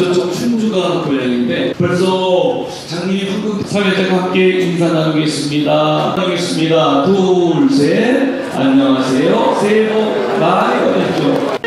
저쪽 충주가 고향인데 벌써 장미 한국 사회자가 함께 인사 나누겠습니다. 나누겠습니다. 둘, 셋. 안녕하세요. 새해 복 많이 받으십시오.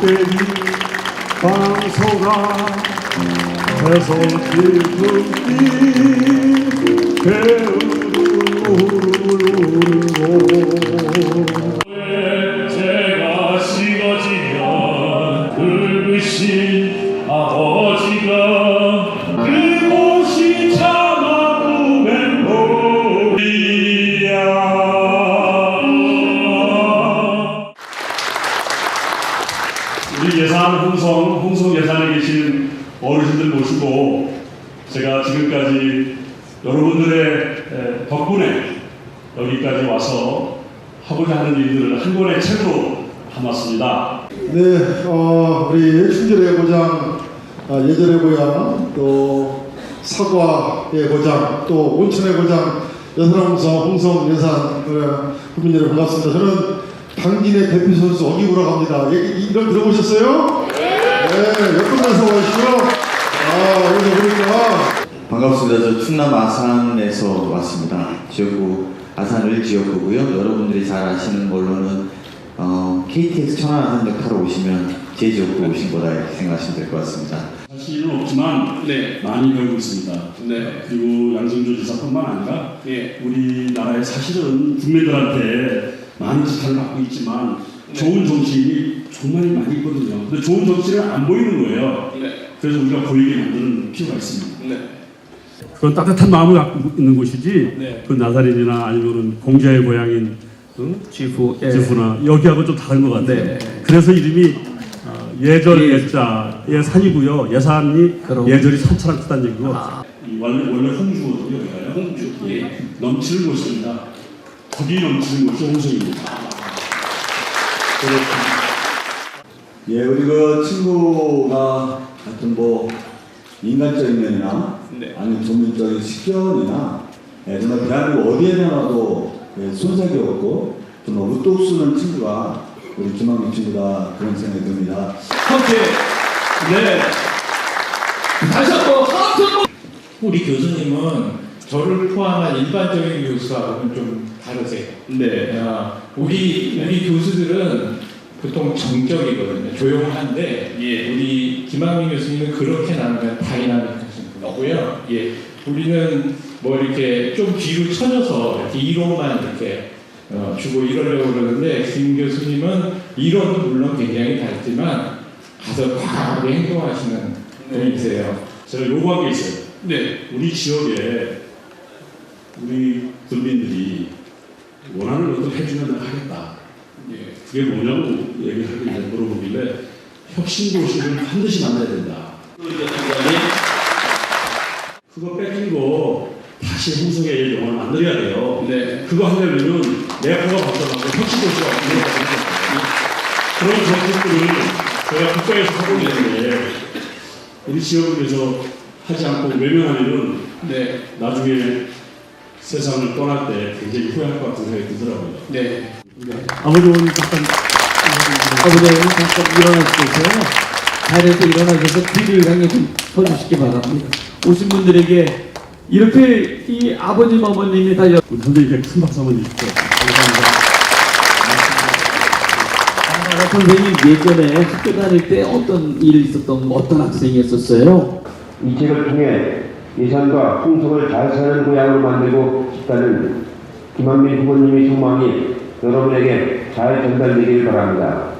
어육대리 방소가 해솔길 금빛 배우는 울고 여기까지 와서 하고자 하는 일들을 한 권의 책으로 담았습니다. 네, 어, 우리 충절의 고장, 아, 예절의 고향, 또 사과의 고장, 또 온천의 고장, 여산홍성, 홍성, 예산, 어, 국민 여러분 반갑습니다. 저는 당진의 대표 선수 어기구라고 합니다. 예, 이런 들어보셨어요? 네, 몇 분만서 오시죠? 아, 여기서 보니까 반갑습니다. 저 충남 아산에서 왔습니다. 지역구 아산을 지역구고요. 여러분들이 잘 아시는 걸로는 어, KTX 천안아산역 타러 오시면 제 지역구 오신 거다 이렇게 생각하시면 될 것 같습니다. 사실은 없지만 네. 많이 배우고 있습니다. 네. 그리고 양승조 지사뿐만 아니라 예. 우리나라의 사실은 국민들한테 많은 지탄을 받고 있지만 좋은 정치인이 정말 많이 있거든요. 근데 좋은 정치는 안 보이는 거예요. 네. 그래서 우리가 보이게 만드는 필요가 있습니다. 네. 그건 따뜻한 마음을 갖고 있는 곳이지 네. 그 나사렛이나 아니면은 공자의 고향인 응? 지fu. 예. 지구나 여기하고 좀 다른 것 같아요. 네. 그래서 이름이 어, 예절 예. 예자의 산이고요. 예산이 그럼. 예절이 산처럼 크다는 얘기고 아. 이 원래 원래 홍주거든요. 여기가요. 홍주. 예. 넘치는 곳입니다. 겁이 넘치는 곳이 홍성입니다. 예, 우리 그 친구가 하여튼 뭐 인간적인 면이나 네. 아니면 전문적인 식견이나 예, 정말 대한민국 어디에나 가도 예, 손색이 없고 정말 우뚝 쓰는 친구가 우리 김학민 친구다 그런 생각이 듭니다. 함께. 네. 다시 한번 하트 한번. 우리 교수님은 저를 포함한 일반적인 교수하고는 좀 다르세요. 네. 야, 우리 우리 교수들은 보통 정적이거든요. 조용한데 예. 우리 김학민 교수님은 그렇게 나누면 다이나믹하신 분이고요. 예. 우리는 뭐 이렇게 좀 뒤로 쳐져서 이렇게 이론만 이렇게 어, 주고 이러려고 그러는데 김 교수님은 이론도 물론 굉장히 밝지만 가서 과하게 행동하시는 분이세요. 제가 요구한 게 있어요. 네. 우리 지역에 우리 군민들이 원하는 것을 해주면 하겠다. 예. 그게 뭐냐고 얘기하고 이제 물어보길래 혁신도시를 반드시 만나야 된다. 그거 뺏긴 거 다시 홍성의 영화를 만들어야 돼요. 네. 그거 하려면은 내포가 발전하고 혁신도시가 없는 그런 정책들을 저희가 국가에서 하고 있는데 우리 지역을 위해서 하지 않고 외면하면은 네. 나중에 세상을 떠날 때 굉장히 후회할 것 같은 생각이 들더라고요. 네. 아버지 오늘 잠깐 아버지 잠깐 일어나주세요. 자리에서 일어나셔서 뒤를 향해 좀 서주시기 바랍니다. 오신 분들에게 이렇게 이 아버님 어머님이 다 여- 우리 선생님께 큰 박수 한번 주십시오. 감사합니다. 아, 선생님 예전에 학교 다닐 때 어떤 일이 있었던 어떤 학생이었었어요? 이 책을 통해 예산과 풍속을 잘 사는 고향을 만들고 싶다는 김한민 후보님의 소망이 여러분에게 잘 전달되길 바랍니다.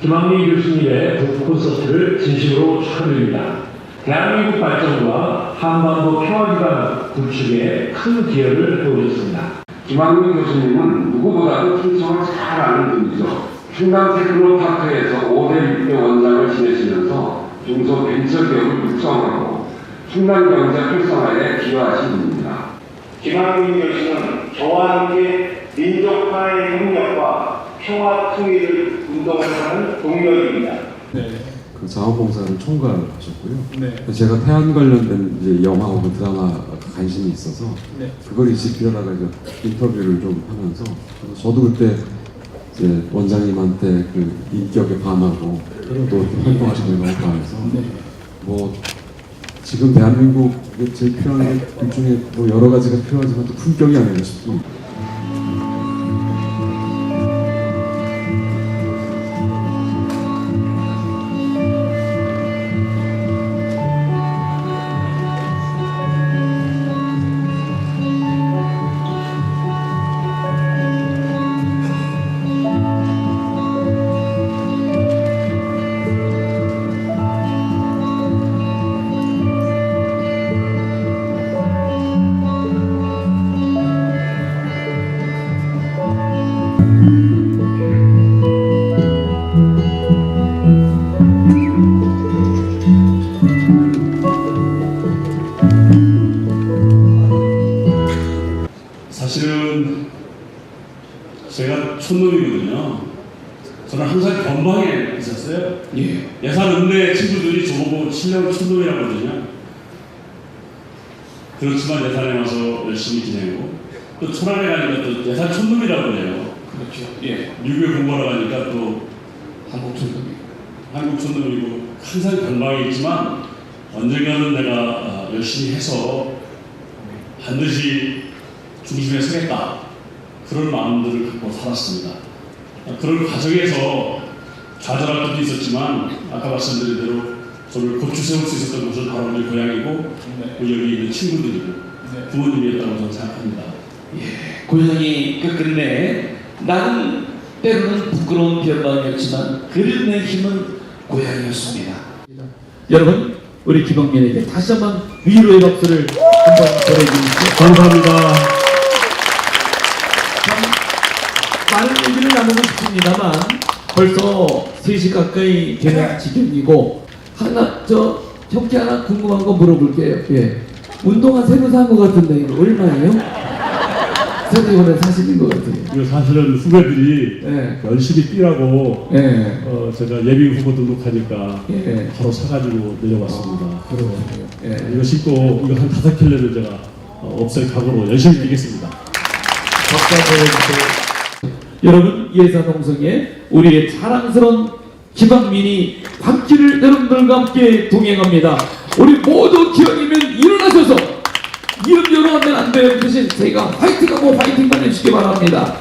김학민 교수님의 북 콘서트를 진심으로 축하드립니다. 대한민국 발전과 한반도 평화기반 구축에 큰 기여를 해오셨습니다. 김학민 교수님은 누구보다도 충성을 잘 아는 분이죠. 충남 테크노파크에서 5대 6대 원장을 지내시면서 중소벤처기업을 육성하고 충남 경제 활성화에 기여하신 분입니다. 김학민 교수는 저와 함께 민족화의 협력과 평화 통일을 운동하는 동료입니다. 그 자원봉사를 총괄하셨고요. 네. 제가 태안 관련된 이제 영화 혹은 드라마 관심이 있어서 네. 그걸 집필하다가 이제 인터뷰를 좀 하면서 저도 그때 이제 원장님한테 그 인격에 반하고 또 활동하시는 걸 봐서 뭐 지금 대한민국에 제일 필요한 게 일종의 뭐 여러 가지가 필요하지만 또 품격이 아닌가 싶습니다. 제가 촌놈이거든요. 저는 항상 변방에 있었어요. 예. 예산 읍내 친구들이 저보고 신령 촌놈이라고 하거든요. 그렇지만 예산에 와서 열심히 지내고 또 초란에 가니까 또 예산 촌놈이라고 해요. 그렇죠. 예. 미국에 공부하러 가니까 또 한국 촌놈이. 한국 촌놈이고 항상 변방에 있지만 언젠가는 내가 아, 열심히 해서 반드시 중심에 서겠다 그런 마음들을 갖고 살았습니다. 아, 그런 과정에서 좌절할 때도 있었지만 아까 말씀드린 대로 저를 고추 세울 수 있었던 곳은 바로 우리 고향이고 여기 있는 친구들이고 부모님이었다고 저는 생각합니다. 고향이 끝끝내 나는 때로는 부끄러운 변방이었지만 그를 내 힘은 고향이었습니다. 여러분 우리 김학민에게 다시 한번 위로의 박수를 한번 보내주십시오. 감사합니다. 많은 얘기를 나누고 싶습니다만 벌써 3시 가까이 되는 지경이고 하나 저 형께 하나 궁금한 거 물어볼게요. 예. 운동화 새로 산거 같은데 이거 얼마예요? 이번에 사시는 거 같아요. 이거 사실은 후배들이 예. 열심히 뛰라고 예. 어, 제가 예비 후보 등록하니까 예. 바로 사가지고 내려왔습니다. 그러네요. 예. 이거 신고 이거 한 다섯 킬로를 제가 어, 없앨 각오로 열심히 뛰겠습니다. 박수 한번 해주세요. 여러분 예산홍성에 우리의 자랑스러운 김학민이 광길을 여러분들과 함께 동행합니다. 우리 모두 기왕이면 일어나셔서 이름 열어하면 안 돼요. 대신 제가 화이팅하고 화이팅만 해주시기 바랍니다.